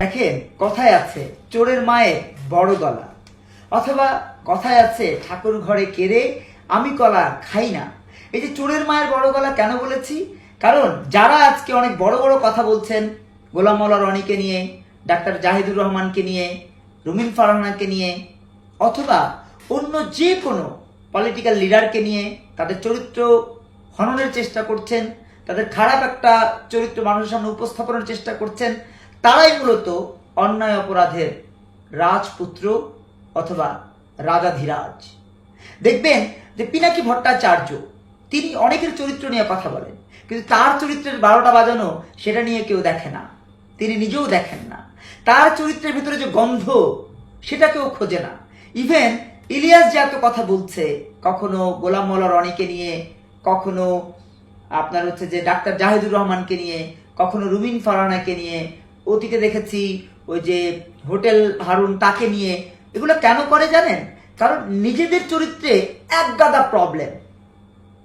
দেখেন, কথায় আছে, চোরের মায়ের বড় গলা। অথবা কথায় আছে, ঠাকুর ঘরে কেড়ে আমি কলা খাই না। এই যে চোরের মায়ের বড় গলা কেন বলেছি? কারণ যারা আজকে অনেক বড় বড় কথা বলছেন, গোলাম মোল্লা রনিকে নিয়ে, ডাক্তার জাহিদুর রহমানকে নিয়ে, রুমিন ফারহানাকে নিয়ে, অথবা অন্য যে কোনো পলিটিক্যাল লিডারকে নিয়ে তাদের চরিত্র হননের চেষ্টা করছেন, তাদের খারাপ একটা চরিত্র মানুষের সামনে উপস্থাপনের চেষ্টা করছেন তারাই মূলত অন্যায় অপরাধের রাজপুত্র অথবা রাজাধিরাজ। দেখবেন যে পিনাকি ভট্টাচার্য, তিনি অনেকের চরিত্র নিয়ে কথা বলেন, কিন্তু তার চরিত্রের বারোটা বাজানো সেটা নিয়ে কেউ দেখে না, তিনি নিজেও দেখেন না। তার চরিত্রের ভিতরে যে গন্ধ, সেটা কেউ খোঁজে না। ইভেন ইলিয়াস যে এত কথা বলছে, কখনো গোলাম মোল্লা রনিকে নিয়ে, কখনো আপনার হচ্ছে যে ডাক্তার জাহিদুর রহমানকে নিয়ে, কখনো রুবিন ফারানাকে নিয়ে অতীতে দেখেছি ওই যে হোটেল হারুন তাকে নিয়ে। এগুলো কেন করে জানেন? কারণ নিজেদের চরিত্রে এক গাদা প্রবলেম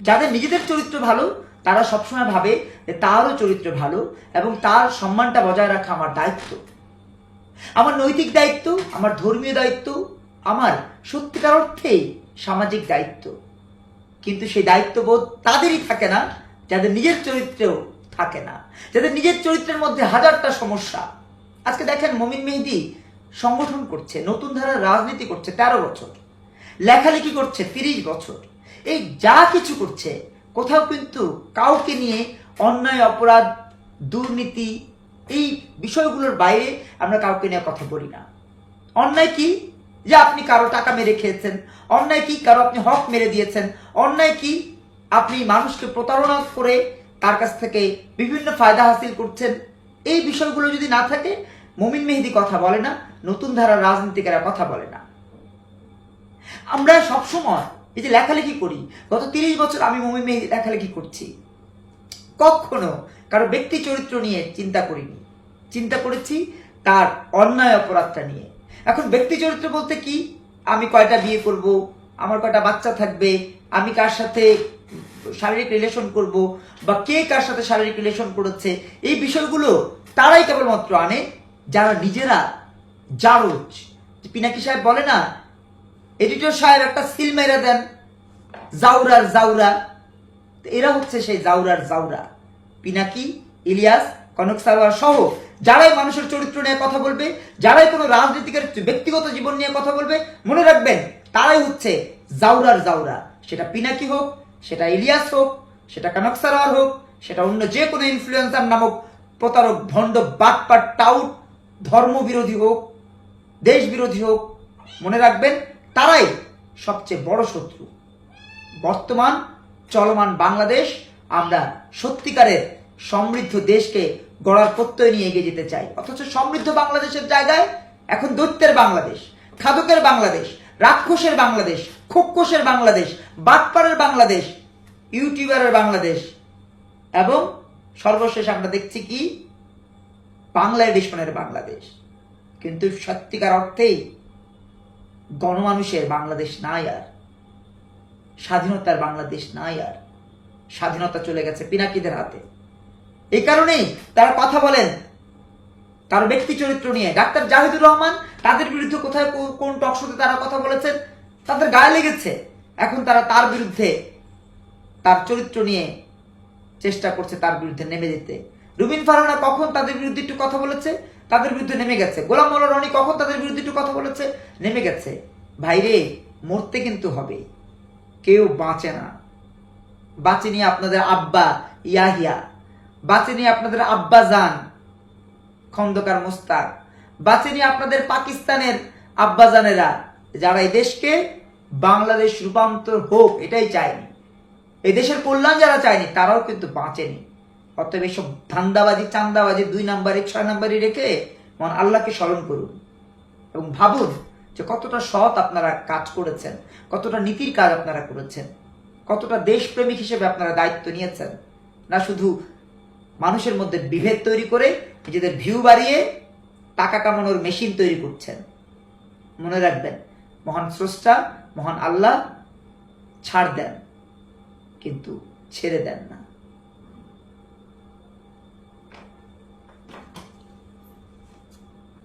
যাদের নিজেদের চরিত্র ভালো, তারা সবসময় ভাবে যে তারও চরিত্র ভালো এবং তার সম্মানটা বজায় রাখা আমার দায়িত্ব। আমার নৈতিক দায়িত্ব, আমার ধর্মীয় দায়িত্ব, আমার সত্যিকার অর্থেই সামাজিক দায়িত্ব। কিন্তু সেই দায়িত্ববোধ তাদেরই থাকে না, যাদের নিজের চরিত্রেও থাকে না। যাদের নিজের চরিত্রের মধ্যে হাজারটা সমস্যা। আজকে দেখেন মমিন মেহেদি সংগঠন করছে, নতুন ধারার রাজনীতি করছে তেরো বছর। লেখালেখি করছে তিরিশ বছর। এই যা কিছু করছে, কোথাও কিন্তু কাউকে নিয়ে অন্যায়, অপরাধ, দুর্নীতি, এই বিষয়গুলোর বাইরে আমরা কাউকে নিয়ে কথা বলি না। অন্যায় কি? যে আপনি কারও টাকা মেরে খেয়েছেন, অন্যায় কি? কারও আপনি হক মেরে দিয়েছেন, অন্যায় কি? আপনি মানুষকে প্রতারণা করে তার কাছ থেকে বিভিন্ন ফায়দা হাসিল করছেন। এই বিষয়গুলো যদি না থাকে, মুমিন মেহেদি কথা বলে না, নতুন ধারার রাজনীতিকেরা কথা বলে না। আমরা সবসময় এই যে লেখালেখি করি, গত তিরিশ বছর আমি মুমিন মেহেদি লেখালেখি করছি। কখনো কারও ব্যক্তি চরিত্র নিয়ে চিন্তা করিনি। চিন্তা করেছি তার অন্যায় অপরাধটা নিয়ে। এখন ব্যক্তি চরিত্র বলতে কি? আমি কয়টা বিয়ে করব? আমার কয়টা বাচ্চা থাকবে? আমি কার সাথে শারীরিক রিলেশন করব বা কে কার সাথে শারীরিক রিলেশন করেছে, এই বিষয়গুলো তারাই কেবলমাত্র আনে যারা নিজেরা জারজ। পিনাকি সাহেব বলে না এডিটর সাহেব একটা সিল মেরে দেন, জাউরার জাউরা। এরা হচ্ছে সেই জাউরার জাউরা। পিনাকি, ইলিয়াস, কনক সারোয়ার সহ যারাই মানুষের চরিত্র নিয়ে কথা বলবে, যারাই কোনো রাজনীতিকের ব্যক্তিগত জীবন নিয়ে কথা বলবে, মনে রাখবেন, তারাই হচ্ছে জাউরার জাউরা। সেটা পিনাকি হোক সেটা ইলিয়াস হোক, সেটা কানক সারোয়ার হোক, সেটা অন্য যে কোনো ইনফ্লুয়েন্সার নামক প্রতারক, ভণ্ড, বাটপাট, টাউট, ধর্মবিরোধী হোক দেশ বিরোধী হোক, মনে রাখবেন তারাই সবচেয়ে বড় শত্রু। বর্তমান চলমান বাংলাদেশ আমরা সত্যিকারের সমৃদ্ধ দেশকে গড়ার প্রত্যয় নিয়ে এগিয়ে যেতে চাই। অথচ সমৃদ্ধ বাংলাদেশের জায়গায় এখন দৈত্যের বাংলাদেশ, খাদকের বাংলাদেশ রাক্ষসের বাংলাদেশ খোক্ষসের বাংলাদেশ, বাটপাড়ের বাংলাদেশ, ইউটিউবারের বাংলাদেশ। এবং সর্বশেষ আমরা দেখছি কি? বাংলা এডিশনের বাংলাদেশ। কিন্তু সত্যিকার অর্থেই গণমানুষের বাংলাদেশ নাই আর। স্বাধীনতার বাংলাদেশ নাই আর। স্বাধীনতা চলে গেছে পিনাকিদের হাতে। এই কারণেই তারা কথা বলেন তার ব্যক্তি চরিত্র নিয়ে। ডাক্তার জাহিদুর রহমান, তাদের বিরুদ্ধে কোথায় কোন টকশোতে তারা কথা বলেছেন, তাদের গায়ে লেগেছে। এখন তারা তার বিরুদ্ধে তার চরিত্র নিয়ে চেষ্টা করছে তার বিরুদ্ধে নেমে যেতে। রুবিন ফারহানা কখন তাদের বিরুদ্ধে একটু কথা বলেছে? তাদের বিরুদ্ধে নেমে গেছে। গোলাম মোল্লা রনি কখন তাদের বিরুদ্ধে একটু কথা বলেছে? নেমে গেছে। ভাইরে, মরতে কিন্তু হবে। কেউ বাঁচে না। বাঁচেনি আপনাদের আব্বা ইয়াহিয়া। বাঁচেনি আপনাদের আব্বা জান। খন্দকার মুস্তাক। বাঁচেনি আপনাদের পাকিস্তানের আব্বাজানেরা, যারা এই দেশকে বাংলাদেশ রূপান্তর হোক, এটাই চায়নি। এই দেশের কল্যাণ যারা চায়নি, তারাও কিন্তু বাঁচেনি। অতএব এইসব ধান্দাবাজি, চান্দাবাজি দুই নাম্বারি, ছয় নাম্বারি রেখে মন আল্লাহকে স্মরণ করুন এবং ভাবুন যে কতটা সৎ আপনারা কাজ করেছেন, কতটা নীতির কাজ আপনারা করেছেন, কতটা দেশপ্রেমিক হিসেবে আপনারা দায়িত্ব নিয়েছেন। না শুধু মানুষের মধ্যে বিভেদ তৈরি করে নিজেদের ভিউ বাড়িয়ে টাকা কামানোর মেশিন তৈরি করছেন। মনে রাখবেন, মহান স্রষ্টা, মহান আল্লাহ ছাড় দেন, কিন্তু ছেড়ে দেন না।